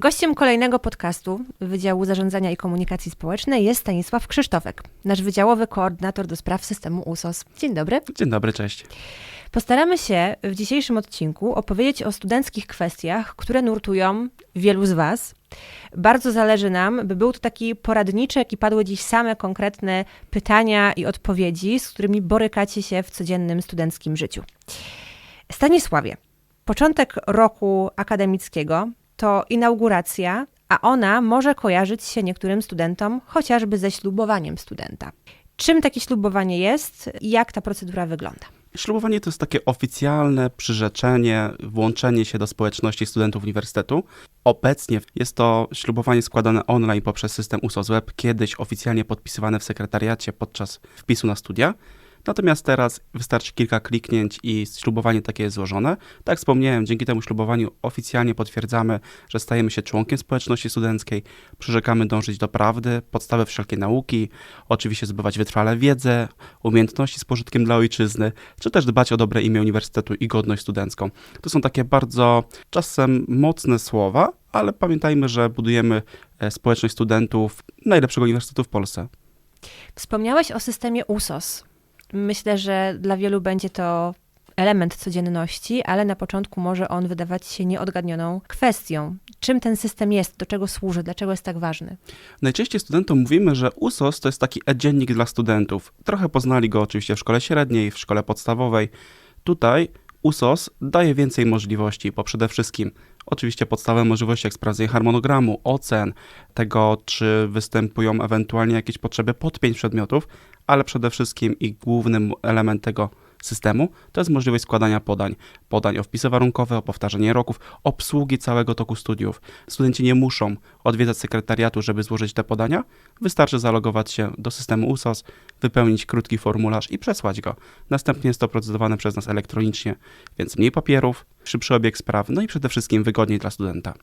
Gościem kolejnego podcastu Wydziału Zarządzania i Komunikacji Społecznej jest Stanisław Krzysztofek, nasz wydziałowy koordynator do spraw systemu USOS. Dzień dobry. Dzień dobry, cześć. Postaramy się w dzisiejszym odcinku opowiedzieć o studenckich kwestiach, które nurtują wielu z Was. Bardzo zależy nam, by był to taki poradniczek i padły dziś same konkretne pytania i odpowiedzi, z którymi borykacie się w codziennym studenckim życiu. Stanisławie, początek roku akademickiego to inauguracja, a ona może kojarzyć się niektórym studentom chociażby ze ślubowaniem studenta. Czym takie ślubowanie jest i jak ta procedura wygląda? Ślubowanie to jest takie oficjalne przyrzeczenie, włączenie się do społeczności studentów uniwersytetu. Obecnie jest to ślubowanie składane online poprzez system USOS Web, kiedyś oficjalnie podpisywane w sekretariacie podczas wpisu na studia. Natomiast teraz wystarczy kilka kliknięć i ślubowanie takie jest złożone. Tak jak wspomniałem, dzięki temu ślubowaniu oficjalnie potwierdzamy, że stajemy się członkiem społeczności studenckiej, przyrzekamy dążyć do prawdy, podstawy wszelkiej nauki, oczywiście zbywać wytrwale wiedzę, umiejętności z pożytkiem dla ojczyzny, czy też dbać o dobre imię uniwersytetu i godność studencką. To są takie bardzo czasem mocne słowa, ale pamiętajmy, że budujemy e, społeczność studentów najlepszego uniwersytetu w Polsce. Wspomniałeś o systemie USOS. Myślę, że dla wielu będzie to element codzienności, ale na początku może on wydawać się nieodgadnioną kwestią. Czym ten system jest, do czego służy, dlaczego jest tak ważny? Najczęściej studentom mówimy, że USOS to jest taki e-dziennik dla studentów. Trochę poznali go oczywiście w szkole średniej, w szkole podstawowej. Tutaj USOS daje więcej możliwości, bo przede wszystkim oczywiście podstawowe możliwości jak sprawdzenie harmonogramu, ocen, tego czy występują ewentualnie jakieś potrzeby podpięć przedmiotów, ale przede wszystkim i głównym element tego systemu to jest możliwość składania podań. Podań o wpisy warunkowe, o powtarzanie roków, obsługi całego toku studiów. Studenci nie muszą odwiedzać sekretariatu, żeby złożyć te podania. Wystarczy zalogować się do systemu USOS, wypełnić krótki formularz i przesłać go. Następnie jest to procedowane przez nas elektronicznie, więc mniej papierów, szybszy obieg spraw, no i przede wszystkim wygodniej dla studenta.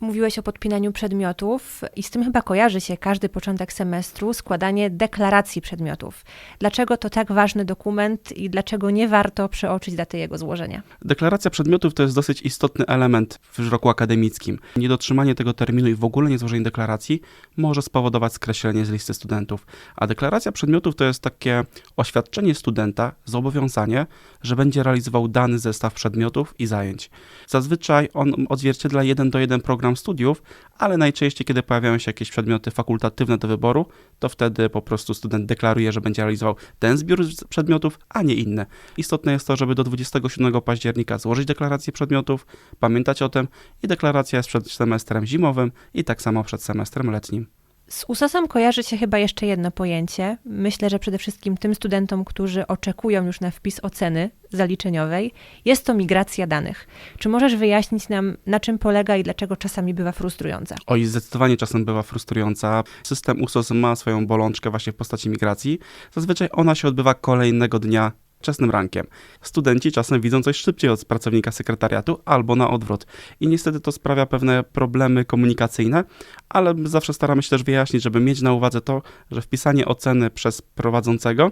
Mówiłeś o podpinaniu przedmiotów i z tym chyba kojarzy się każdy początek semestru składanie deklaracji przedmiotów. Dlaczego to tak ważny dokument i dlaczego nie warto przeoczyć daty jego złożenia? Deklaracja przedmiotów to jest dosyć istotny element w roku akademickim. Niedotrzymanie tego terminu i w ogóle niezłożenie deklaracji może spowodować skreślenie z listy studentów. A deklaracja przedmiotów to jest takie oświadczenie studenta, zobowiązanie, że będzie realizował dany zestaw przedmiotów i zajęć. Zazwyczaj on odzwierciedla jeden do jeden program program studiów, ale najczęściej, kiedy pojawiają się jakieś przedmioty fakultatywne do wyboru, to wtedy po prostu student deklaruje, że będzie realizował ten zbiór przedmiotów, a nie inne. Istotne jest to, żeby do 27 października złożyć deklarację przedmiotów, pamiętać o tym i deklaracja jest przed semestrem zimowym i tak samo przed semestrem letnim. Z USOS-em kojarzy się chyba jeszcze jedno pojęcie. Myślę, że przede wszystkim tym studentom, którzy oczekują już na wpis oceny zaliczeniowej, jest to migracja danych. Czy możesz wyjaśnić nam, na czym polega i dlaczego czasami bywa frustrująca? Oj, zdecydowanie czasem bywa frustrująca. System USOS ma swoją bolączkę właśnie w postaci migracji. Zazwyczaj ona się odbywa kolejnego dnia wczesnym rankiem. Studenci czasem widzą coś szybciej od pracownika sekretariatu albo na odwrót. I niestety to sprawia pewne problemy komunikacyjne, ale zawsze staramy się też wyjaśnić, żeby mieć na uwadze to, że wpisanie oceny przez prowadzącego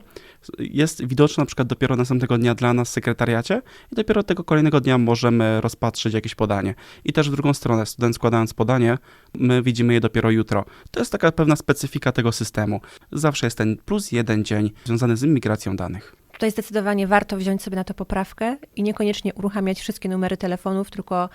jest widoczne na przykład dopiero następnego dnia dla nas w sekretariacie i dopiero tego kolejnego dnia możemy rozpatrzyć jakieś podanie. I też w drugą stronę, student składając podanie, my widzimy je dopiero jutro. To jest taka pewna specyfika tego systemu. Zawsze jest ten plus jeden dzień związany z migracją danych. Tutaj zdecydowanie warto wziąć sobie na to poprawkę i niekoniecznie uruchamiać wszystkie numery telefonów, tylko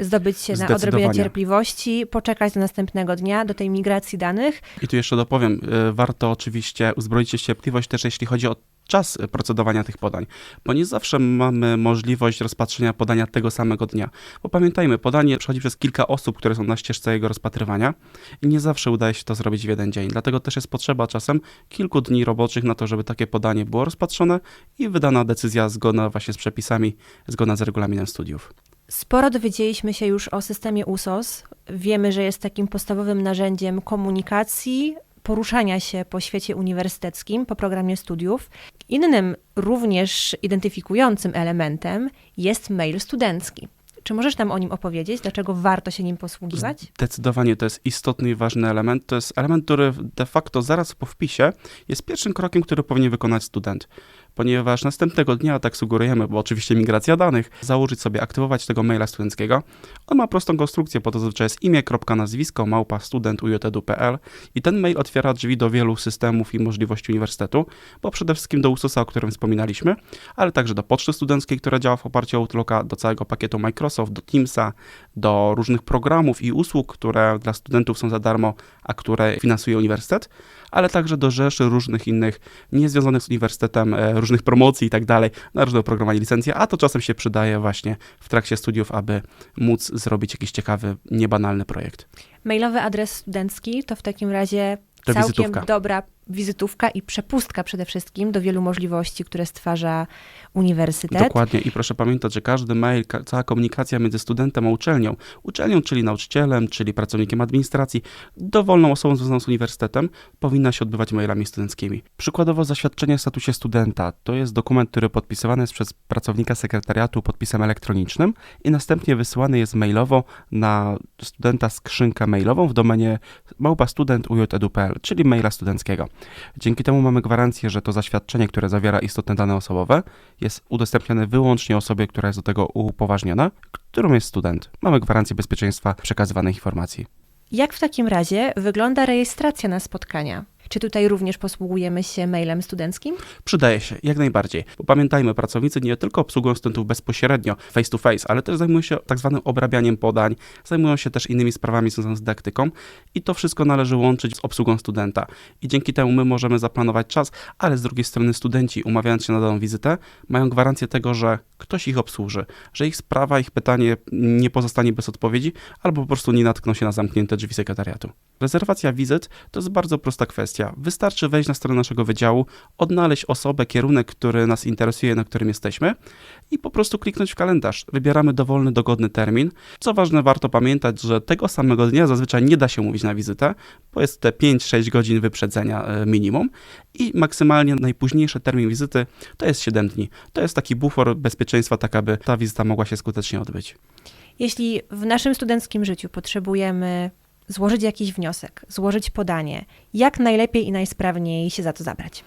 zdobyć się na odrobinę cierpliwości, poczekać do następnego dnia, do tej migracji danych. I tu jeszcze dopowiem, y, warto oczywiście uzbroić się cierpliwość też jeśli chodzi o czas procedowania tych podań, bo nie zawsze mamy możliwość rozpatrzenia podania tego samego dnia. Bo pamiętajmy, podanie przechodzi przez kilka osób, które są na ścieżce jego rozpatrywania i nie zawsze udaje się to zrobić w jeden dzień. Dlatego też jest potrzeba czasem kilku dni roboczych na to, żeby takie podanie było rozpatrzone i wydana decyzja zgodna właśnie z przepisami, zgodna z regulaminem studiów. Sporo dowiedzieliśmy się już o systemie USOS. Wiemy, że jest takim podstawowym narzędziem komunikacji, poruszania się po świecie uniwersyteckim, po programie studiów. Innym również identyfikującym elementem jest mail studencki. Czy możesz nam o nim opowiedzieć? Dlaczego warto się nim posługiwać? Zdecydowanie to jest istotny i ważny element. To jest element, który de facto zaraz po wpisie jest pierwszym krokiem, który powinien wykonać student. Ponieważ następnego dnia, tak sugerujemy, bo oczywiście migracja danych, założyć sobie, aktywować tego maila studenckiego. On ma prostą konstrukcję, po to zazwyczaj jest imię, kropka, nazwisko, małpa, student, i ten mail otwiera drzwi do wielu systemów i możliwości uniwersytetu, bo przede wszystkim do USOSa, o którym wspominaliśmy, ale także do poczty studenckiej, która działa w oparciu o Outlooka, do całego pakietu Microsoft, do Teamsa, do różnych programów i usług, które dla studentów są za darmo, a które finansuje uniwersytet, ale także do rzeszy różnych innych niezwiązanych z uniwersytetem, e, różnych promocji i tak dalej, na różne oprogramowanie licencje, a to czasem się przydaje właśnie w trakcie studiów, aby móc zrobić jakiś ciekawy, niebanalny projekt. Mailowy adres studencki to w takim razie To całkiem wizytówka. dobra wizytówka i przepustka przede wszystkim do wielu możliwości, które stwarza uniwersytet. Dokładnie i proszę pamiętać, że każdy mail, cała komunikacja między studentem a uczelnią, uczelnią, czyli nauczycielem, czyli pracownikiem administracji, dowolną osobą związaną z uniwersytetem, powinna się odbywać mailami studenckimi. Przykładowo zaświadczenie o statusie studenta to jest dokument, który podpisywany jest przez pracownika sekretariatu podpisem elektronicznym i następnie wysyłany jest mailowo na studenta skrzynkę mailową w domenie małpastudent.uj.edu.pl, czyli maila studenckiego. Dzięki temu mamy gwarancję, że to zaświadczenie, które zawiera istotne dane osobowe, jest udostępniane wyłącznie osobie, która jest do tego upoważniona, którą jest student. Mamy gwarancję bezpieczeństwa przekazywanych informacji. Jak w takim razie wygląda rejestracja na spotkania? Czy tutaj również posługujemy się mailem studenckim? Przydaje się, jak najbardziej. Bo pamiętajmy, pracownicy nie tylko obsługują studentów bezpośrednio, face to face, ale też zajmują się tak zwanym obrabianiem podań, zajmują się też innymi sprawami związanymi z dydaktyką i to wszystko należy łączyć z obsługą studenta. I dzięki temu my możemy zaplanować czas, ale z drugiej strony studenci, umawiając się na daną wizytę, mają gwarancję tego, że ktoś ich obsłuży, że ich sprawa, ich pytanie nie pozostanie bez odpowiedzi, albo po prostu nie natkną się na zamknięte drzwi sekretariatu. Rezerwacja wizyt to jest bardzo prosta kwestia. Wystarczy wejść na stronę naszego wydziału, odnaleźć osobę, kierunek, który nas interesuje, na którym jesteśmy i po prostu kliknąć w kalendarz. Wybieramy dowolny, dogodny termin. Co ważne, warto pamiętać, że tego samego dnia zazwyczaj nie da się mówić na wizytę, bo jest te 5-6 godzin wyprzedzenia e, minimum i maksymalnie najpóźniejszy termin wizyty to jest 7 dni. To jest taki bufor bezpieczeństwa, tak aby ta wizyta mogła się skutecznie odbyć. Jeśli w naszym studenckim życiu potrzebujemy złożyć jakiś wniosek, złożyć podanie, jak najlepiej i najsprawniej się za to zabrać?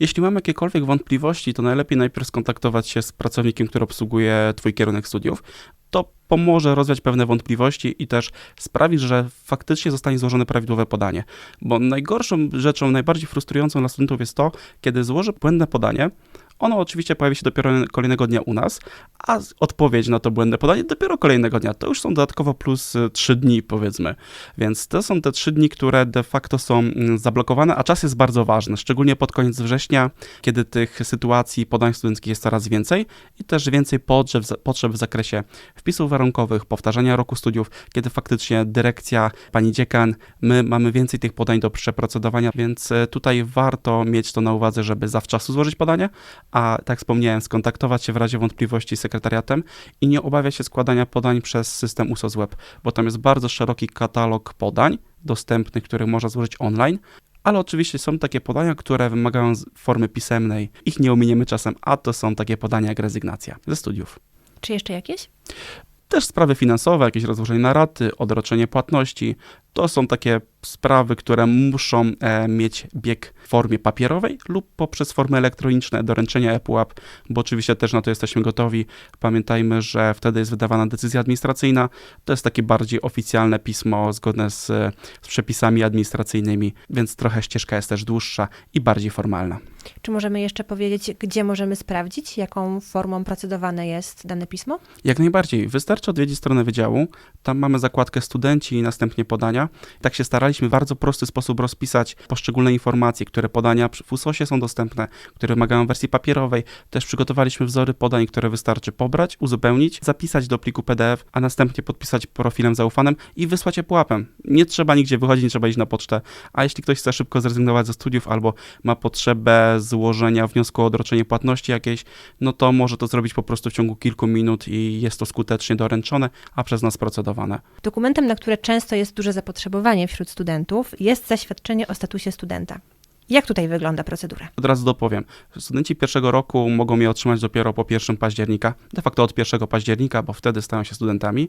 Jeśli mamy jakiekolwiek wątpliwości, to najlepiej najpierw skontaktować się z pracownikiem, który obsługuje Twój kierunek studiów. To pomoże rozwiać pewne wątpliwości i też sprawi, że faktycznie zostanie złożone prawidłowe podanie. Bo najgorszą rzeczą, najbardziej frustrującą dla studentów jest to, kiedy złoży błędne podanie, ono oczywiście pojawi się dopiero kolejnego dnia u nas, a odpowiedź na to błędne podanie dopiero kolejnego dnia. To już są dodatkowo plus y, 3 dni, powiedzmy. Więc to są te 3 dni, które de facto są mm, zablokowane, a czas jest bardzo ważny, szczególnie pod koniec września, kiedy tych sytuacji podań studenckich jest coraz więcej i też więcej potrzeb, potrzeb w zakresie wpisów warunkowych, powtarzania roku studiów, kiedy faktycznie dyrekcja, pani dziekan, my mamy więcej tych podań do przeprocedowania, więc e, tutaj warto mieć to na uwadze, żeby zawczasu złożyć podanie, a tak wspomniałem, skontaktować się w razie wątpliwości z sekretariatem i nie obawiać się składania podań przez system USOS Web, bo tam jest bardzo szeroki katalog podań dostępnych, które można złożyć online, ale oczywiście są takie podania, które wymagają formy pisemnej. Ich nie ominiemy czasem, a to są takie podania jak rezygnacja ze studiów. Czy jeszcze jakieś? Też sprawy finansowe, jakieś rozłożenie na raty, odroczenie płatności. To są takie sprawy, które muszą e, mieć bieg w formie papierowej lub poprzez formy elektroniczne doręczenia ePUAP, bo oczywiście też na to jesteśmy gotowi. Pamiętajmy, że wtedy jest wydawana decyzja administracyjna. To jest takie bardziej oficjalne pismo zgodne z, z przepisami administracyjnymi, więc trochę ścieżka jest też dłuższa i bardziej formalna. Czy możemy jeszcze powiedzieć, gdzie możemy sprawdzić, jaką formą procedowane jest dane pismo? Jak najbardziej. Wystarczy odwiedzić stronę wydziału. Tam mamy zakładkę studenci i następnie podania. Tak się staraliśmy w bardzo prosty sposób rozpisać poszczególne informacje, które podania w USOSie są dostępne, które wymagają wersji papierowej. Też przygotowaliśmy wzory podań, które wystarczy pobrać, uzupełnić, zapisać do pliku PDF, a następnie podpisać profilem zaufanym i wysłać je pułapem. Nie trzeba nigdzie wychodzić, nie trzeba iść na pocztę. A jeśli ktoś chce szybko zrezygnować ze studiów albo ma potrzebę złożenia wniosku o odroczenie płatności jakiejś, no to może to zrobić po prostu w ciągu kilku minut i jest to skutecznie doręczone, a przez nas procedowane. Dokumentem, na które często jest duże zapotrzebowanie wśród studentów, jest zaświadczenie o statusie studenta. Jak tutaj wygląda procedura? Od razu dopowiem. Studenci pierwszego roku mogą je otrzymać dopiero po 1 października, de facto od 1 października, bo wtedy stają się studentami,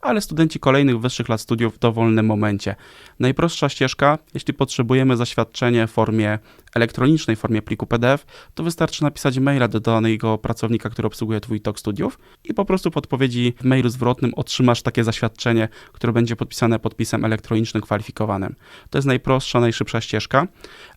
ale studenci kolejnych wyższych lat studiów w dowolnym momencie. Najprostsza ścieżka, jeśli potrzebujemy zaświadczenie w formie elektronicznej, w formie pliku PDF, to wystarczy napisać maila do danego pracownika, który obsługuje Twój tok studiów i po prostu w odpowiedzi w mailu zwrotnym otrzymasz takie zaświadczenie, które będzie podpisane podpisem elektronicznym kwalifikowanym. To jest najprostsza, najszybsza ścieżka.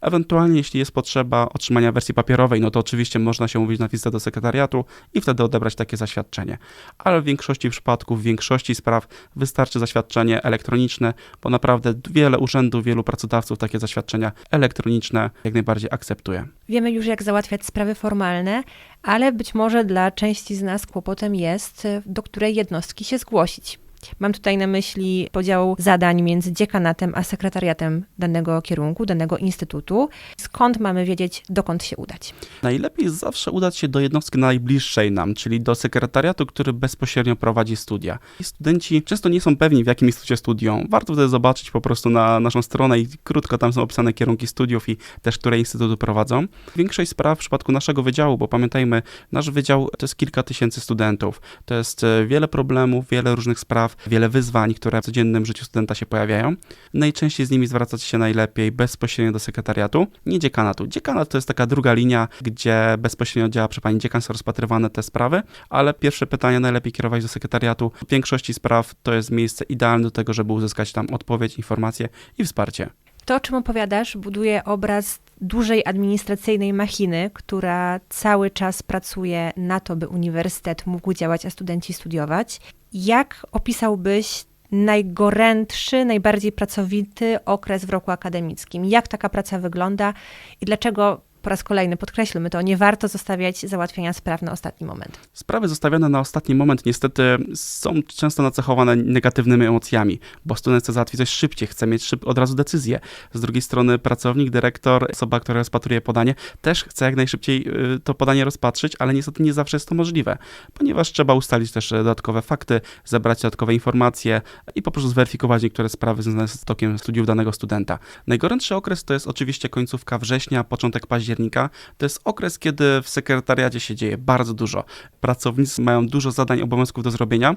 Ewentualnie, jeśli jest potrzeba otrzymania wersji papierowej, no to oczywiście można się umówić na wizytę do sekretariatu i wtedy odebrać takie zaświadczenie. Ale w większości przypadków, w większości spraw wystarczy zaświadczenie elektroniczne, bo naprawdę wiele urzędów, wielu pracodawców takie zaświadczenia elektroniczne jak najbardziej akceptuje. Wiemy już, jak załatwiać sprawy formalne, ale być może dla części z nas kłopotem jest, do której jednostki się zgłosić. Mam tutaj na myśli podział zadań między dziekanatem a sekretariatem danego kierunku, danego instytutu. Skąd mamy wiedzieć, dokąd się udać? Najlepiej zawsze udać się do jednostki najbliższej nam, czyli do sekretariatu, który bezpośrednio prowadzi studia. I studenci często nie są pewni, w jakim instytucie studiują. Warto wtedy zobaczyć po prostu na naszą stronę i krótko tam są opisane kierunki studiów i też, które instytuty prowadzą. Większość spraw w przypadku naszego wydziału, bo pamiętajmy, nasz wydział to jest kilka tysięcy studentów. To jest e, wiele problemów, wiele różnych spraw, wiele wyzwań, które w codziennym życiu studenta się pojawiają. Najczęściej z nimi zwracać się najlepiej bezpośrednio do sekretariatu, nie dziekanatu. Dziekanat to jest taka druga linia, gdzie bezpośrednio działa przy pani dziekan, są rozpatrywane te sprawy, ale pierwsze pytania najlepiej kierować do sekretariatu. W większości spraw to jest miejsce idealne do tego, żeby uzyskać tam odpowiedź, informacje i wsparcie. To, o czym opowiadasz, buduje obraz dużej administracyjnej machiny, która cały czas pracuje na to, by uniwersytet mógł działać, a studenci studiować. Jak opisałbyś najgorętszy, najbardziej pracowity okres w roku akademickim? Jak taka praca wygląda i dlaczego po raz kolejny podkreślmy to, nie warto zostawiać załatwienia spraw na ostatni moment. Sprawy zostawione na ostatni moment niestety są często nacechowane negatywnymi emocjami, bo student chce załatwić coś szybciej, chce mieć szyb, od razu decyzję. Z drugiej strony pracownik, dyrektor, osoba, która rozpatruje podanie, też chce jak najszybciej y, to podanie rozpatrzyć, ale niestety nie zawsze jest to możliwe, ponieważ trzeba ustalić też dodatkowe fakty, zebrać dodatkowe informacje i po prostu zweryfikować niektóre sprawy związane z tokiem studiów danego studenta. Najgorętszy okres to jest oczywiście końcówka września, początek października, października, to jest okres, kiedy w sekretariacie się dzieje bardzo dużo. Pracownicy mają dużo zadań, obowiązków do zrobienia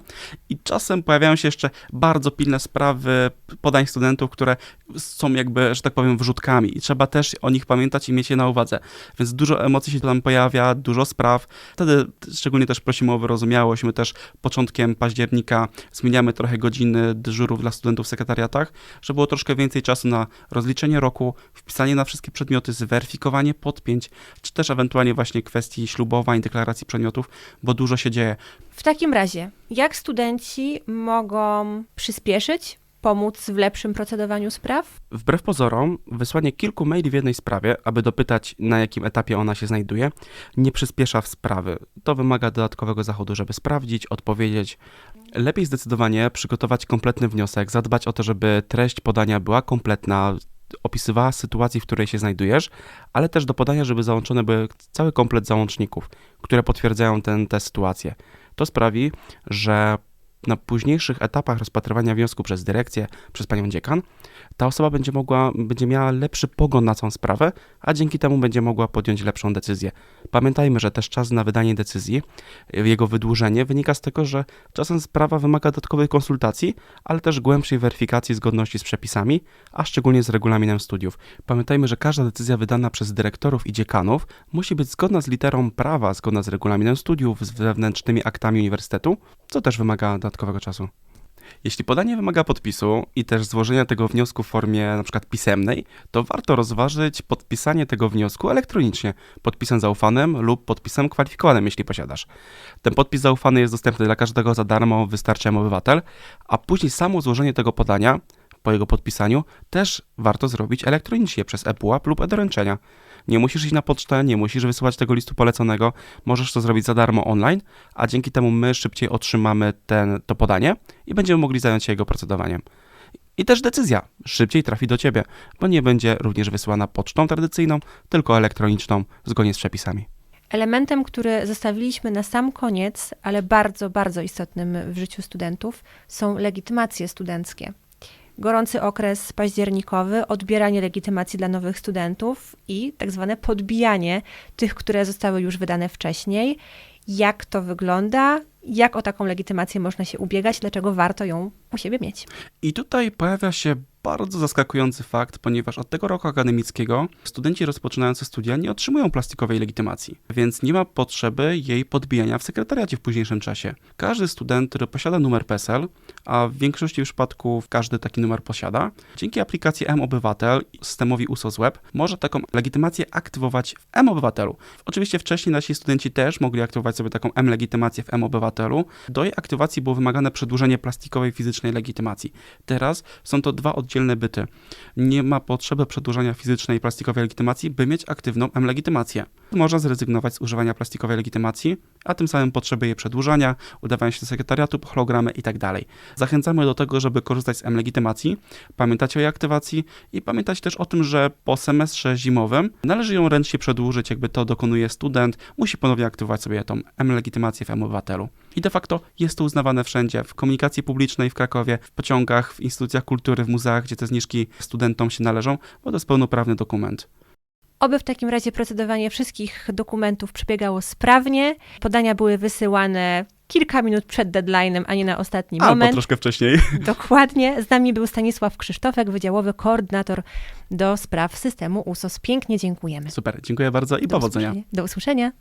i czasem pojawiają się jeszcze bardzo pilne sprawy podań studentów, które są jakby, że tak powiem, wrzutkami i trzeba też o nich pamiętać i mieć je na uwadze. Więc dużo emocji się tam pojawia, dużo spraw. Wtedy szczególnie też prosimy o wyrozumiałość. My też początkiem października zmieniamy trochę godziny dyżurów dla studentów w sekretariatach, żeby było troszkę więcej czasu na rozliczenie roku, wpisanie na wszystkie przedmioty, zweryfikowanie podpięć, czy też ewentualnie właśnie kwestii ślubowań, deklaracji przedmiotów, bo dużo się dzieje. W takim razie, jak studenci mogą przyspieszyć pomóc w lepszym procedowaniu spraw? Wbrew pozorom, wysłanie kilku maili w jednej sprawie, aby dopytać, na jakim etapie ona się znajduje, nie przyspiesza w sprawy. To wymaga dodatkowego zachodu, żeby sprawdzić, odpowiedzieć. Lepiej zdecydowanie przygotować kompletny wniosek, zadbać o to, żeby treść podania była kompletna, opisywała sytuację, w której się znajdujesz, ale też do podania, żeby załączone były cały komplet załączników, które potwierdzają tę sytuację. To sprawi, że na późniejszych etapach rozpatrywania wniosku przez dyrekcję, przez panią dziekan, ta osoba będzie mogła, będzie miała lepszy pogląd na całą sprawę, a dzięki temu będzie mogła podjąć lepszą decyzję. Pamiętajmy, że też czas na wydanie decyzji, jego wydłużenie wynika z tego, że czasem sprawa wymaga dodatkowej konsultacji, ale też głębszej weryfikacji zgodności z przepisami, a szczególnie z regulaminem studiów. Pamiętajmy, że każda decyzja wydana przez dyrektorów i dziekanów musi być zgodna z literą prawa, zgodna z regulaminem studiów, z wewnętrznymi aktami uniwersytetu, co też wymaga dodatkowego czasu. Jeśli podanie wymaga podpisu i też złożenia tego wniosku w formie przykład pisemnej, to warto rozważyć podpisanie tego wniosku elektronicznie, podpisem zaufanym lub podpisem kwalifikowanym, jeśli posiadasz. Ten podpis zaufany jest dostępny dla każdego za darmo, wystarczy obywatel, a później samo złożenie tego podania po jego podpisaniu też warto zrobić elektronicznie przez ePUAP lub e-doręczenia. Nie musisz iść na pocztę, nie musisz wysyłać tego listu poleconego, możesz to zrobić za darmo online, a dzięki temu my szybciej otrzymamy ten, to podanie i będziemy mogli zająć się jego procedowaniem. I też decyzja szybciej trafi do ciebie, bo nie będzie również wysyłana pocztą tradycyjną, tylko elektroniczną, zgodnie z przepisami. Elementem, który zostawiliśmy na sam koniec, ale bardzo, bardzo istotnym w życiu studentów, są legitymacje studenckie. Gorący okres październikowy, odbieranie legitymacji dla nowych studentów i tak zwane podbijanie tych, które zostały już wydane wcześniej. Jak to wygląda? Jak o taką legitymację można się ubiegać? Dlaczego warto ją u siebie mieć? I tutaj pojawia się bardzo zaskakujący fakt, ponieważ od tego roku akademickiego studenci rozpoczynający studia nie otrzymują plastikowej legitymacji, więc nie ma potrzeby jej podbijania w sekretariacie w późniejszym czasie. Każdy student, który posiada numer PESEL, a w większości przypadków każdy taki numer posiada, dzięki aplikacji M-Obywatel i systemowi USOS Web może taką legitymację aktywować w M-Obywatelu. Oczywiście wcześniej nasi studenci też mogli aktywować sobie taką M-legitymację w M-Obywatelu. Do jej aktywacji było wymagane przedłużenie plastikowej fizycznej legitymacji. Teraz są to dwa oddzielne byty. Nie ma potrzeby przedłużania fizycznej plastikowej legitymacji, by mieć aktywną M-legitymację. Można zrezygnować z używania plastikowej legitymacji, a tym samym potrzeby jej przedłużania, udawania się do sekretariatu, hologramy itd. Zachęcamy do tego, żeby korzystać z M-legitymacji, pamiętać o jej aktywacji i pamiętać też o tym, że po semestrze zimowym należy ją ręcznie przedłużyć, jakby to dokonuje student, musi ponownie aktywować sobie tą M-legitymację w M-obywatelu. I de facto jest to uznawane wszędzie, w komunikacji publicznej w Krakowie, w pociągach, w instytucjach kultury, w muzeach, gdzie te zniżki studentom się należą, bo to jest pełnoprawny dokument. Oby w takim razie procedowanie wszystkich dokumentów przebiegało sprawnie, podania były wysyłane kilka minut przed deadline'em, a nie na ostatni Albo moment. troszkę wcześniej. Dokładnie. Z nami był Stanisław Krzysztofek, wydziałowy koordynator do spraw systemu USOS. Pięknie dziękujemy. Super, dziękuję bardzo i Do powodzenia. usłyszenia. Do usłyszenia.